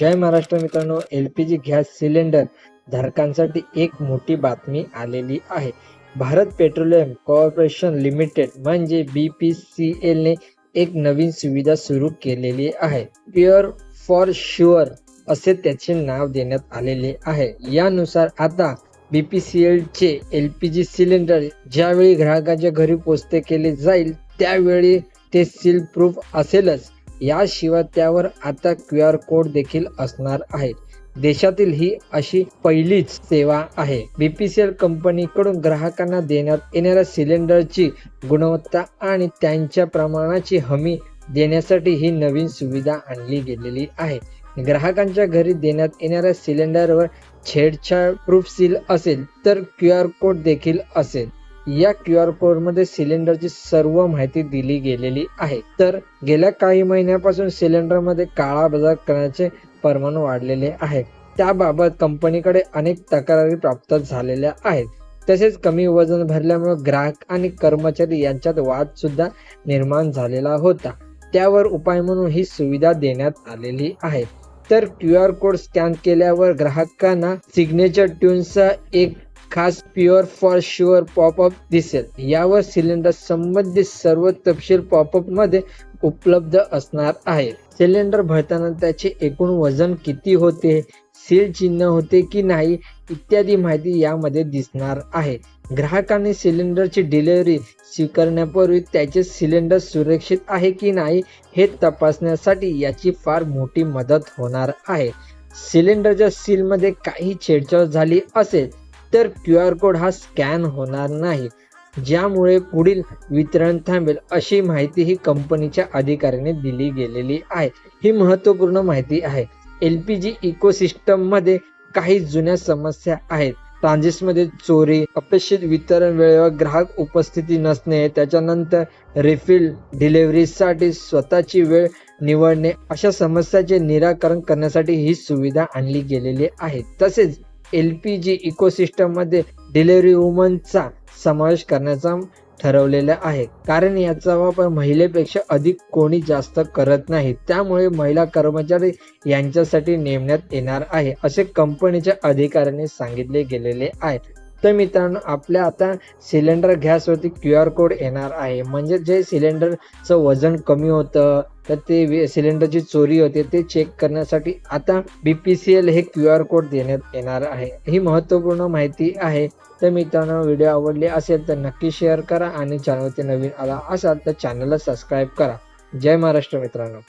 जय महाराष्ट्र मित्रांनो L P G gas cylinder धारकांसाठी एक मोठी बातमी आलेली आहे. भारत पेट्रोलियम कॉर्पोरेशन लिमिटेड म्हणजे बी पी सी एलने एक नवीन सुविधा सुरू केलेली आहे. प्युअर फॉर शुअर असे त्याचे नाव देण्यात आलेले आहे. यानुसार आता बी पी सी एलचे एल पी जी सिलेंडर ज्यावेळी ग्राहकाच्या घरी पोचते केले जाईल त्यावेळी ते सील प्रूफ असेलच. याशिवाय त्यावर आता क्यू आर कोड देखील असणार आहे. देशातील ही अशी पहिलीच सेवा आहे. बीपीसीएल कंपनीकडून ग्राहकांना देण्यात येणाऱ्या सिलेंडरची गुणवत्ता आणि त्यांच्या प्रमाणाची हमी देण्यासाठी ही नवीन सुविधा आणली गेलेली आहे. ग्राहकांच्या घरी देण्यात येणाऱ्या सिलेंडरवर छेडछाड प्रूफ सील असेल तर क्यू आर कोड देखील असेल. या क्यू आर कोडमध्ये सिलेंडरची सर्व माहिती दिली गेलेली आहे. तर गेल्या काही महिन्यापासून सिलेंडरमध्ये काळा बाजार करण्याचे प्रमाण वाढलेले आहे. त्याबाबत कंपनीकडे अनेक तक्रारी प्राप्त झालेल्या आहेत. तसेच कमी वजन भरल्यामुळे ग्राहक आणि कर्मचारी यांच्यात वाद सुद्धा निर्माण झालेला होता. त्यावर उपाय म्हणून ही सुविधा देण्यात आलेली आहे. तर क्यू आर कोड स्कॅन केल्यावर ग्राहकांना सिग्नेचर ट्यूनचा एक खास प्युअर फॉर शुअर पॉपअप दिसेल. यावर सिलेंडर संबंधित सर्व तपशील पॉपअपमध्ये उपलब्ध असणार आहे सिलेंडर भरताना त्याचे एकूण वजन किती होते सील चिन्ह होते की नाही इत्यादी माहिती यामध्ये दिसणार आहे. ग्राहकांनी सिलेंडरची डिलिव्हरी स्वीकारण्यापूर्वी त्याचे सिलेंडर सुरक्षित आहे की नाही हे तपासण्यासाठी याची फार मोठी मदत होणार आहे. सिलेंडरच्या सीलमध्ये काही छेडछाड झाली असेल तर क्यू आर कोड हा स्कॅन होणार नाही. ज्यामुळे पुढील वितरण थांबेल अशी माहिती ही कंपनीच्या अधिकाऱ्याने दिली गेलेली आहे. ही महत्त्वपूर्ण माहिती आहे. एल पी जी इकोसिस्टममध्ये काही जुन्या समस्या आहेत. ट्रान्झिस्टमध्ये चोरी अपेक्षित वितरण वेळेवर ग्राहक उपस्थिती नसणे त्याच्यानंतर रिफिल डिलिव्हरीसाठी स्वतःची वेळ निवडणे अशा समस्याचे निराकरण करण्यासाठी ही सुविधा आणली गेलेली आहे. तसेच एल पी जी इकोसिस्टममध्ये डिलेवरी डिलिव्हरी वुमनचा समावेश करण्याचा ठरवलेला आहे. कारण याचा वापर महिलेपेक्षा अधिक कोणी जास्त करत नाही. त्यामुळे महिला कर्मचारी यांच्यासाठी नेमण्यात येणार आहे असे कंपनीच्या अधिकाऱ्यांनी सांगितले गेलेले आहे. तर मित्रांनो आपल्या आता सिलेंडर गॅसवरती क्यू आर कोड येणार आहे. म्हणजे जे सिलेंडरचं वजन कमी होतं तर ते सिलेंडरची चोरी होते ते चेक करण्यासाठी आता बी पी सी एल हे क्यू आर कोड देण्यात येणार आहे. ही महत्त्वपूर्ण माहिती आहे. तर मित्रांनो व्हिडिओ आवडले असेल तर नक्की शेअर करा आणि चॅनलवरती नवीन आला असाल तर चॅनलला सबस्क्राईब करा. जय महाराष्ट्र मित्रांनो.